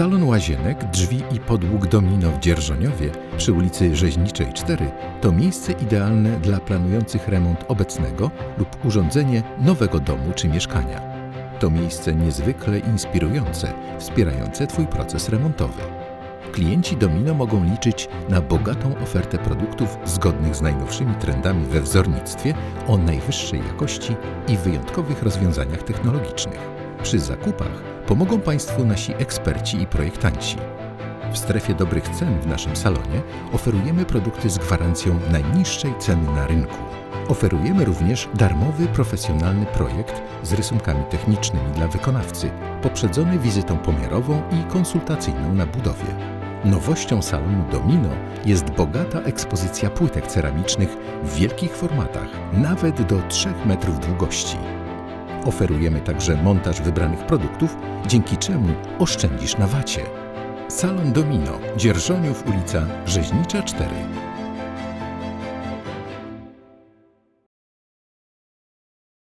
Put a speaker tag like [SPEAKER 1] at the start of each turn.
[SPEAKER 1] Salon Łazienek, drzwi i podłóg Domino w Dzierżoniowie przy ulicy Rzeźniczej 4 to miejsce idealne dla planujących remont obecnego lub urządzenie nowego domu czy mieszkania. To miejsce niezwykle inspirujące, wspierające Twój proces remontowy. Klienci Domino mogą liczyć na bogatą ofertę produktów zgodnych z najnowszymi trendami we wzornictwie o najwyższej jakości i wyjątkowych rozwiązaniach technologicznych. Przy zakupach pomogą Państwu nasi eksperci i projektanci. W strefie dobrych cen w naszym salonie oferujemy produkty z gwarancją najniższej ceny na rynku. Oferujemy również darmowy, profesjonalny projekt z rysunkami technicznymi dla wykonawcy, poprzedzony wizytą pomiarową i konsultacyjną na budowie. Nowością salonu Domino jest bogata ekspozycja płytek ceramicznych w wielkich formatach, nawet do 3 metrów długości. Oferujemy także montaż wybranych produktów, dzięki czemu oszczędzisz na wacie. Salon Domino, Dzierżoniów ulica Rzeźnicza 4.